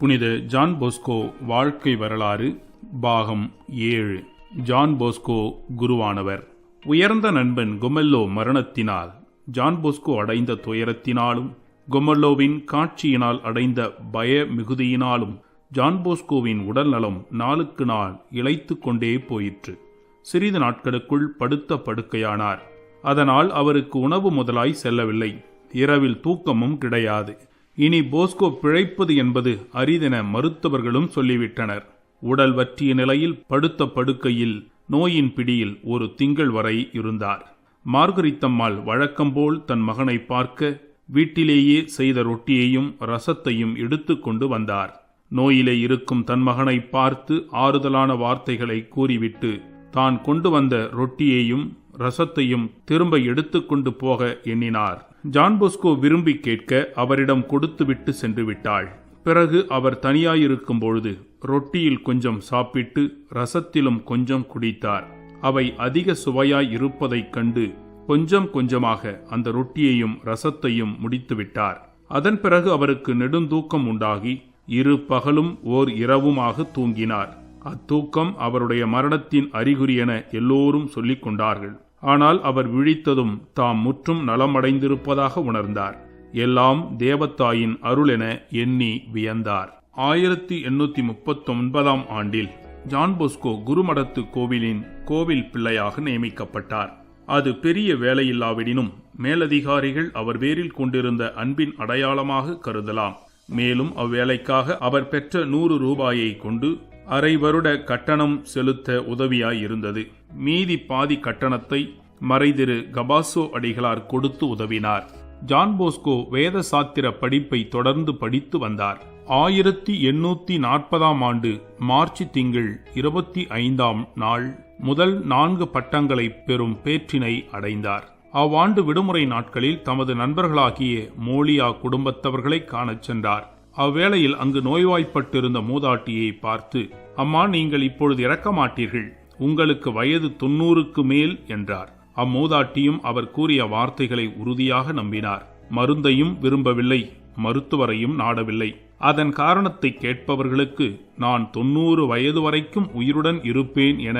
புனித John Bosco வாழ்க்கை வரலாறு பாகம் ஏழு. ஜான் போஸ்கோ குருவானவர். உயர்ந்த நண்பன் கொமெல்லோ மரணத்தினால் ஜான் போஸ்கோ அடைந்த துயரத்தினாலும் கொமெல்லோவின் காட்சியினால் அடைந்த பய மிகுதியினாலும் ஜான் போஸ்கோவின் உடல் நலம் நாளுக்கு நாள் இழைத்து கொண்டே போயிற்று. சிறிது நாட்களுக்குள் படுத்த படுக்கையானார். அதனால் அவருக்கு உணவு முதலாய் செல்லவில்லை. இரவில் தூக்கமும் கிடையாது. இனி போஸ்கோ பிழைப்பது என்பது அரிதென மருத்துவர்களும் சொல்லிவிட்டனர். உடல் வற்றிய நிலையில் படுத்த படுக்கையில் நோயின் பிடியில் ஒரு திங்கள் வரை இருந்தார். மார்கரித்தம்மாள் வழக்கம்போல் தன் மகனை பார்க்க வீட்டிலேயே செய்த ரொட்டியையும் ரசத்தையும் எடுத்துக்கொண்டு வந்தார். நோயிலே இருக்கும் தன் மகனை பார்த்து ஆறுதலான வார்த்தைகளை கூறிவிட்டு தான் கொண்டு வந்த ரொட்டியையும் ரசத்தையும் திரும்ப எடுத்துக்கொண்டு போக எண்ணினார். ஜான்போஸ்கோ விரும்பி கேட்க அவரிடம் கொடுத்துவிட்டு சென்று விட்டாள் பிறகு அவர் தனியாயிருக்கும் பொழுது ரொட்டியில் கொஞ்சம் சாப்பிட்டு ரசத்திலும் கொஞ்சம் குடித்தார். அவை அதிக சுவையாய் இருப்பதைக் கண்டு கொஞ்சம் கொஞ்சமாக அந்த ரொட்டியையும் ரசத்தையும் முடித்துவிட்டார். அதன் பிறகு அவருக்கு நெடுந்தூக்கம் உண்டாகி இரு பகலும் ஓர் இரவுமாக தூங்கினார். அத்தூக்கம் அவருடைய மரணத்தின் அறிகுறி என எல்லோரும் சொல்லிக் கொண்டார்கள். ஆனால் அவர் விழித்ததும் தாம் முற்றும் நலமடைந்திருப்பதாக உணர்ந்தார். எல்லாம் தேவத்தாயின் அருள் என எண்ணி வியந்தார். ஆயிரத்தி எண்ணூத்தி முப்பத்தி ஒன்பதாம் ஆண்டில் ஜான் போஸ்கோ குருமடத்து கோவிலின் கோவில் பிள்ளையாக நியமிக்கப்பட்டார். அது பெரிய வேலையில்லாவிடினும் மேலதிகாரிகள் அவர் பேரில் கொண்டிருந்த அன்பின் அடையாளமாக கருதலாம். மேலும் அவ்வேலைக்காக அவர் பெற்ற நூறு ரூபாயை கொண்டு அரை வருட கட்டணம் செலுத்த உதவியாயிருந்தது. மீதி பாதி கட்டணத்தை மறைதிரு கபாசோ அடிகளார் கொடுத்து உதவினார். ஜான் போஸ்கோ வேத சாத்திர படிப்பை தொடர்ந்து படித்து வந்தார். ஆயிரத்தி எண்ணூத்தி நாற்பதாம் ஆண்டு மார்ச் திங்கள் இருபத்தி ஐந்தாம் நாள் முதல் நான்கு பட்டங்களை பெறும் பேற்றினை அடைந்தார். அவ்வாண்டு விடுமுறை நாட்களில் தமது நண்பர்களாகிய மோலியா குடும்பத்தவர்களை காணச் சென்றார். அவ்வேளையில் அங்கு நோய்வாய்ப்பட்டிருந்த மூதாட்டியை பார்த்து அம்மா நீங்கள் இப்பொழுது இறக்க மாட்டீர்கள் உங்களுக்கு வயது தொன்னூறுக்கு மேல் என்றார். அம்மூதாட்டியும் அவர் கூறிய வார்த்தைகளை உறுதியாக நம்பினார். மருந்தையும் விரும்பவில்லை மருத்துவரையும் நாடவில்லை. அதன் காரணத்தை கேட்பவர்களுக்கு நான் தொன்னூறு வயது வரைக்கும் உயிருடன் இருப்பேன் என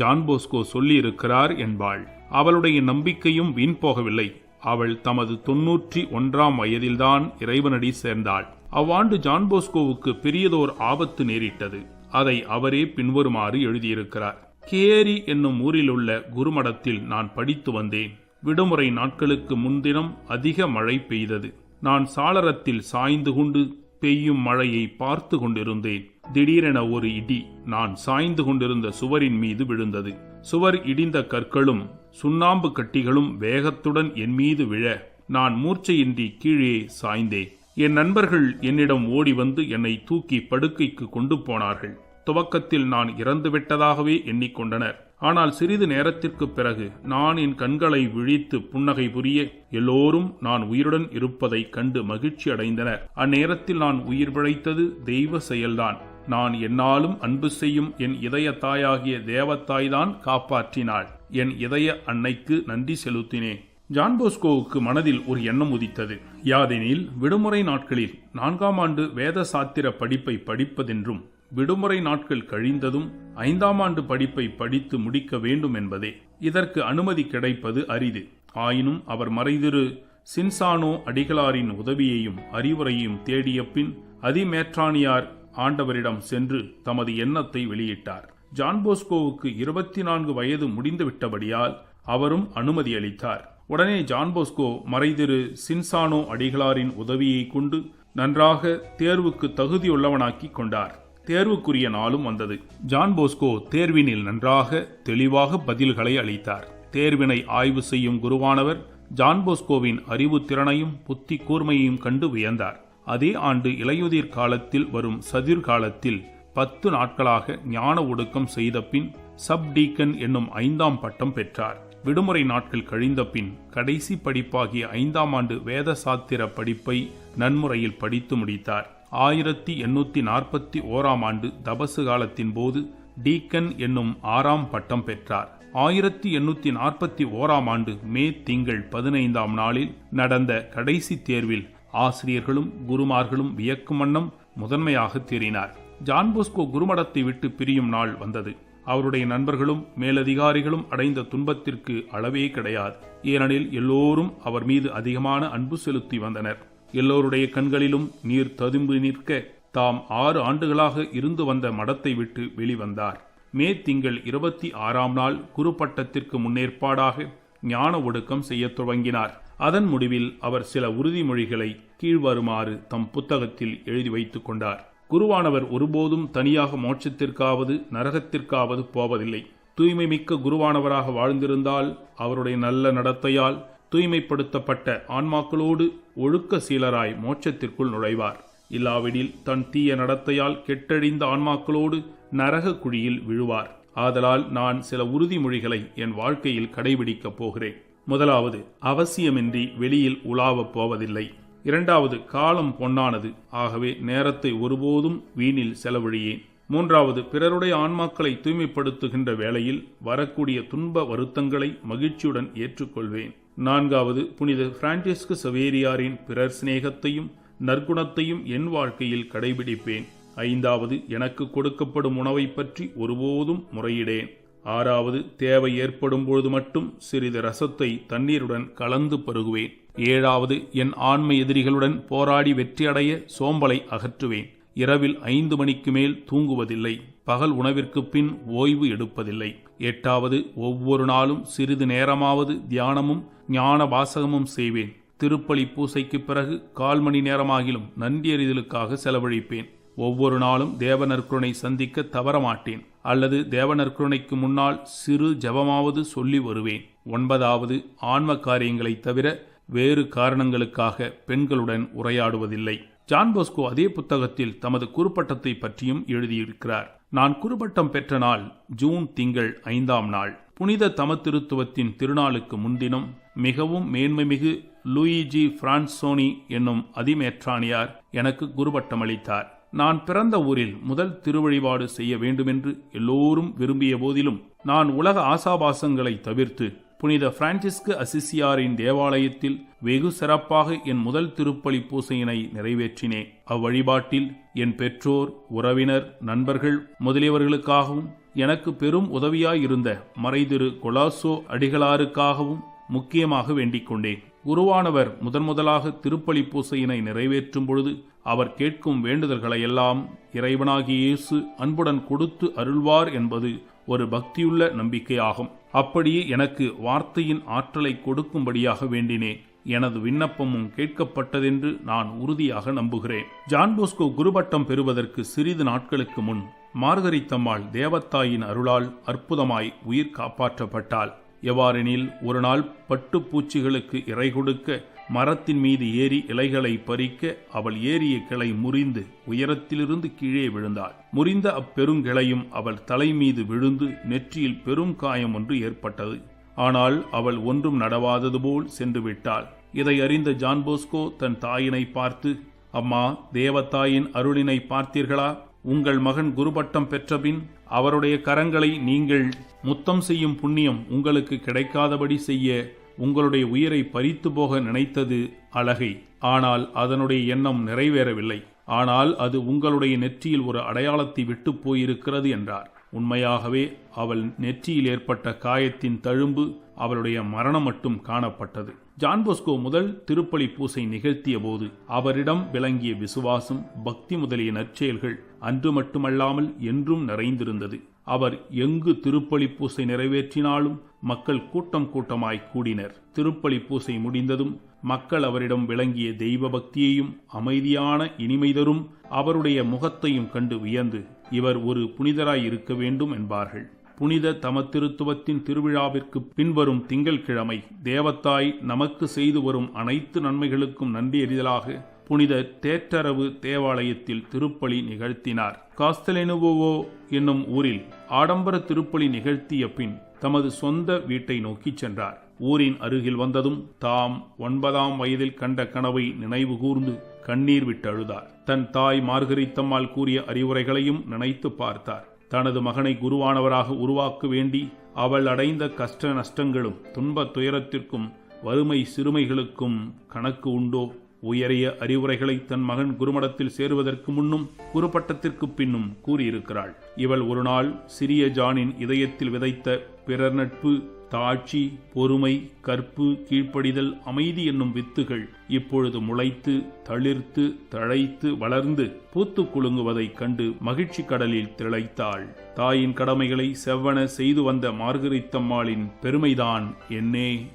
ஜான்போஸ்கோ சொல்லியிருக்கிறார் என்பாள். அவளுடைய நம்பிக்கையும் வீண் போகவில்லை. அவள் தமது தொன்னூற்றி ஒன்றாம் வயதில்தான் இறைவனடி சேர்ந்தாள். அவ்வாண்டு ஜான்போஸ்கோவுக்கு பெரியதோர் ஆபத்து நேரிட்டது. அதை அவரே பின்வருமாறு எழுதியிருக்கிறார். கேரி என்னும் ஊரிலுள்ள குருமடத்தில் நான் படித்து வந்தேன். விடுமுறை நாட்களுக்கு முன்தினம் அதிக மழை பெய்தது. நான் சாளரத்தில் சாய்ந்து கொண்டு பெய்யும் மழையை பார்த்து கொண்டிருந்தேன். திடீரென ஒரு இடி நான் சாய்ந்து கொண்டிருந்த சுவரின் மீது விழுந்தது. சுவர் இடிந்த கற்களும் சுண்ணாம்பு கட்டிகளும் வேகத்துடன் என் மீது விழ நான் மூர்ச்சையின்றி கீழே சாய்ந்தேன். என் நண்பர்கள் என்னிடம் ஓடி வந்து என்னை தூக்கி படுக்கைக்கு கொண்டு போனார்கள். துவக்கத்தில் நான் இறந்துவிட்டதாகவே எண்ணிக்கொண்டனர். ஆனால் சிறிது நேரத்திற்கு பிறகு நான் என் கண்களை விழித்து புன்னகை புரிய எல்லோரும் நான் உயிருடன் இருப்பதைக் கண்டு மகிழ்ச்சி அடைந்தனர். அந்நேரத்தில் நான் உயிர் பிழைத்தது தெய்வ செயல்தான். நான் என்னாலும் அன்பு செய்யும் என் இதய தாயாகிய தேவத்தாய்தான் காப்பாற்றினாள். என் இதய அன்னைக்கு நன்றி செலுத்தினேன். ஜான் போஸ்கோவுக்கு மனதில் ஒரு எண்ணம் உதித்தது. யாதெனில் விடுமுறை நாட்களில் நான்காம் ஆண்டு வேத சாத்திர படிப்பை படிப்பதென்றும் விடுமுறை நாட்கள் கழிந்ததும் ஐந்தாம் ஆண்டு படிப்பை படித்து முடிக்க வேண்டும் என்பதே இதற்கு அனுமதி கிடைப்பது அரிது. ஆயினும் அவர் மறைதிரு சின்சானோ அடிகளாரின் உதவியையும் அறிவுரையையும் தேடிய பின் அதிமேற்றானியார் ஆண்டவரிடம் சென்று தமது எண்ணத்தை வெளியிட்டார். ஜான்போஸ்கோவுக்கு இருபத்தி நான்கு வயது முடிந்துவிட்டபடியால் அவரும் அனுமதி அளித்தார். உடனே ஜான் போஸ்கோ மறைதிரு சின்சானோ அடிகளாரின் உதவியை கொண்டு நன்றாக தேர்வுக்கு தகுதியுள்ளவனாக்கி கொண்டார். தேர்வுக்குரிய நாளும் வந்தது. ஜான் போஸ்கோ தேர்வினில் நன்றாக தெளிவாக பதில்களை அளித்தார். தேர்வினை ஆய்வு செய்யும் குருவானவர் ஜான் போஸ்கோவின் அறிவு திறனையும் புத்தி கூர்மையையும் கண்டு வியந்தார். அதே ஆண்டு இலையுதிர் காலத்தில் வரும் சதிர் காலத்தில் பத்து நாட்களாக ஞான ஒடுக்கம் செய்த பின் சப் டீக்கன் என்னும் ஐந்தாம் பட்டம் பெற்றார். விடுமுறை நாட்கள் கழிந்த பின் கடைசி படிப்பாகிய ஐந்தாம் ஆண்டு வேத சாத்திர படிப்பை நன்முறையில் படித்து முடித்தார். ஆயிரத்தி எண்ணூத்தி நாற்பத்தி ஓராம் ஆண்டு தபசு காலத்தின் போது டீக்கன் என்னும் ஆறாம் பட்டம் பெற்றார். ஆயிரத்தி எண்ணூத்தி நாற்பத்தி ஓராம் ஆண்டு மே திங்கள் பதினைந்தாம் நாளில் நடந்த கடைசி தேர்வில் ஆசிரியர்களும் குருமார்களும் வியக்கும் வண்ணம் முதன்மையாக தேறினார். ஜான்போஸ்கோ குருமடத்தை விட்டு பிரியும் நாள் வந்தது. அவருடைய நண்பர்களும் மேலதிகாரிகளும் அடைந்த துன்பத்திற்கு அளவே கிடையாது. ஏனெனில் எல்லோரும் அவர் மீது அதிகமான அன்பு செலுத்தி வந்தனர். எல்லோருடைய கண்களிலும் நீர் ததும்பி நிற்க தாம் ஆறு ஆண்டுகளாக இருந்து வந்த மடத்தை விட்டு வெளிவந்தார். மே திங்கள் இருபத்தி ஆறாம் நாள் குருப்பட்டத்திற்கு முன்னேற்பாடாக ஞான ஒடுக்கம் செய்யத் துவங்கினார். அதன் முடிவில் அவர் சில உறுதிமொழிகளை கீழ்வருமாறு தம் புத்தகத்தில் எழுதி வைத்துக் கொண்டார். குருவானவர் ஒருபோதும் தனியாக மோட்சத்திற்காவது நரகத்திற்காவது போவதில்லை. தூய்மை மிக்க குருவானவராக வாழ்ந்திருந்தால் அவருடைய நல்ல நடத்தையால் தூய்மைப்படுத்தப்பட்ட ஆன்மாக்களோடு ஒழுக்க சீலராய் மோட்சத்திற்குள் நுழைவார். இல்லாவிடில் தன் தீய நடத்தையால் கெட்டழிந்த ஆன்மாக்களோடு நரக குழியில் விழுவார். ஆதலால் நான் சில உறுதிமொழிகளை என் வாழ்க்கையில் கடைபிடிக்கப் போகிறேன். முதலாவது அவசியமின்றி வெளியில் உலாவப் போவதில்லை. இரண்டாவது காலம் பொன்னானது. ஆகவே நேரத்தை ஒருபோதும் வீணில் செலவழியேன். மூன்றாவது பிறருடைய ஆன்மாக்களை தூய்மைப்படுத்துகின்ற வேளையில் வரக்கூடிய துன்ப வருத்தங்களை மகிழ்ச்சியுடன் ஏற்றுக்கொள்வேன். நான்காவது புனித பிரான்சிஸ்கு சவேரியாரின் பிறர் சிநேகத்தையும் நற்குணத்தையும் என் வாழ்க்கையில் கடைபிடிப்பேன். ஐந்தாவது எனக்கு கொடுக்கப்படும் உணவை பற்றி ஒருபோதும் முறையிடேன். ஆறாவது தேவை ஏற்படும் பொழுது மட்டும் சிறிது ரசத்தை தண்ணீருடன் கலந்து பருகுவேன். ஏழாவது என் ஆண்மை எதிரிகளுடன் போராடி வெற்றியடைய சோம்பலை அகற்றுவேன். இரவில் ஐந்து மணிக்கு மேல் தூங்குவதில்லை. பகல் உணவிற்கு பின் ஓய்வு எடுப்பதில்லை. எட்டாவது ஒவ்வொரு நாளும் சிறிது நேரமாவது தியானமும் ஞான வாசகமும் செய்வேன். திருப்பலி பூசைக்கு பிறகு கால் மணி நேரமாகிலும் நன்றியறிதலுக்காக செலவழிப்பேன். ஒவ்வொரு நாளும் தேவ தேவநற்குணை சந்திக்க தவறமாட்டேன். அல்லது தேவநற்குணைக்கு முன்னால் சிறு ஜபமாவது சொல்லி வருவேன். ஒன்பதாவது ஆன்ம காரியங்களை தவிர வேறு காரணங்களுக்காக பெண்களுடன் உரையாடுவதில்லை. ஜான் போஸ்கோ அதே புத்தகத்தில் தமது குறுப்பட்டத்தை பற்றியும் எழுதியிருக்கிறார். நான் குறுப்பட்டம் பெற்ற நாள் ஜூன் திங்கள் ஐந்தாம் நாள். புனித தமத்திருத்துவத்தின் திருநாளுக்கு முன்தினம் மிகவும் மேன்மைமிகு லூயிஜி பிரான்சோனி என்னும் அதிமேற்றானியார் எனக்கு குருபட்டம் அளித்தார் நான் பிறந்த ஊரில் முதல் திருவழிபாடு செய்ய வேண்டுமென்று எல்லோரும் விரும்பிய போதிலும் நான் உலக ஆசாபாசங்களை தவிர்த்து புனித பிரான்சிஸ்கு அசிசியாரின் தேவாலயத்தில் வெகு சிறப்பாக என் முதல் திருப்பலி பூசையினை நிறைவேற்றினேன். அவ்வழிபாட்டில் என் பெற்றோர் உறவினர் நண்பர்கள் முதலியவர்களுக்காகவும் எனக்கு பெரும் உதவியாயிருந்த மறைதிரு கொலாசோ அடிகளாருக்காகவும் முக்கியமாக வேண்டிக் கொண்டேன் குருவானவர் முதன் முதலாக திருப்பலி பூசையினை நிறைவேற்றும் பொழுது அவர் கேட்கும் வேண்டுதல்களையெல்லாம் இறைவனாகிய இயேசு அன்புடன் கொடுத்து அருள்வார் என்பது ஒரு பக்தியுள்ள நம்பிக்கையாகும். அப்படியே எனக்கு வார்த்தையின் ஆற்றலை கொடுக்கும்படியாக வேண்டினேன். எனது விண்ணப்பமும் கேட்கப்பட்டதென்று நான் உறுதியாக நம்புகிறேன். ஜான் போஸ்கோ குருபட்டம் பெறுவதற்கு சிறிது நாட்களுக்கு முன் மார்கரித்தம்மாள் தேவத்தாயின் அருளால் அற்புதமாய் உயிர் காப்பாற்றப்பட்டாள். எவ்வாறெனில் ஒரு நாள் பட்டுப்பூச்சிகளுக்கு இறை கொடுக்க மரத்தின் மீது ஏறி இலைகளை பறிக்க அவள் ஏறிய கிளை முறிந்து உயரத்திலிருந்து கீழே விழுந்தாள். முறிந்த அப்பெருங்கிளையும் அவள் தலை மீது விழுந்து நெற்றியில் பெரும் காயம் ஒன்று ஏற்பட்டது. ஆனால் அவள் ஒன்றும் நடவாதது போல் சென்று விட்டாள். இதை அறிந்த ஜான்போஸ்கோ தன் தாயினை பார்த்து அம்மா தேவத்தாயின் அருளினை பார்த்தீர்களா? உங்கள் மகன் குருபட்டம் பெற்றபின் அவருடைய கரங்களை நீங்கள் முத்தம் செய்யும் புண்ணியம் உங்களுக்கு கிடைக்காதபடி செய்ய உங்களுடைய உயிரை பறித்து போக நினைத்தது அழகை. ஆனால் அதனுடைய எண்ணம் நிறைவேறவில்லை. ஆனால் அது உங்களுடைய நெற்றியில் ஒரு அடையாளத்தை விட்டு போயிருக்கிறது என்றார். உண்மையாகவே அவள் நெற்றியில் ஏற்பட்ட காயத்தின் தழும்பு அவளுடைய மரணம் மட்டும் காணப்பட்டது. ஜான்போஸ்கோ முதல் திருப்பலி பூசை நிகழ்த்திய போது அவரிடம் விளங்கிய விசுவாசம் பக்தி முதலிய நற்செயல்கள் அன்று மட்டுமல்லாமல் என்றும் நிறைந்திருந்தது. அவர் எங்கு திருப்பலி பூசை நிறைவேற்றினாலும் மக்கள் கூட்டம் கூட்டமாய் கூடினர். திருப்பலி பூசை முடிந்ததும் மக்கள் அவரிடம் விளங்கிய தெய்வ பக்தியையும் அமைதியான இனிமை தரும் அவருடைய முகத்தையும் கண்டு வியந்து இவர் ஒரு புனிதராய் இருக்க வேண்டும் என்பார்கள். புனித தமத்திருத்துவத்தின் திருவிழாவிற்கு பின்வரும் திங்கள்கிழமை தேவத்தாய் நமக்கு செய்து வரும் அனைத்து நன்மைகளுக்கும் நன்றி எறிதலாக புனித தேற்றரவு தேவாலயத்தில் திருப்பலி நிகழ்த்தினார். காஸ்தலெனுவோவோ என்னும் ஊரில் ஆடம்பர திருப்பலி நிகழ்த்திய பின் தமது சொந்த வீட்டை நோக்கிச் சென்றார். ஊரின் அருகில் வந்ததும் தாம் ஒன்பதாம் வயதில் கண்ட கனவை நினைவு கூர்ந்து கண்ணீர் விட்டு அழுதார். தன் தாய் மார்கரித்தம்மாள் கூறிய அறிவுரைகளையும் நினைத்து பார்த்தார். தனது மகனை குருவானவராக உருவாக்க வேண்டி அவள் அடைந்த கஷ்ட நஷ்டங்களும் துன்பத் துயரத்திற்கும் வறுமை சிறுமைகளுக்கும் கணக்கு உண்டோ? உயரிய அறிவுரைகளை தன் மகன் குருமடத்தில் சேருவதற்கு முன்னும் குருப்பட்டத்திற்கு பின்னும் கூறியிருக்கிறாள். இவள் ஒரு நாள் சிறிய ஜானின் இதயத்தில் விதைத்த பிறர் நட்பு தாட்சி பொறுமை கற்பு கீழ்ப்படிதல் அமைதி என்னும் வித்துகள் இப்பொழுது முளைத்து தளிர்த்து தழைத்து வளர்ந்து பூத்து குலுங்குவதைக் கண்டு மகிழ்ச்சி கடலில் திளைத்தாள். தாயின் கடமைகளை செவ்வன செய்து வந்த மார்கரித்தம்மாளின் பெருமைதான் என்னே.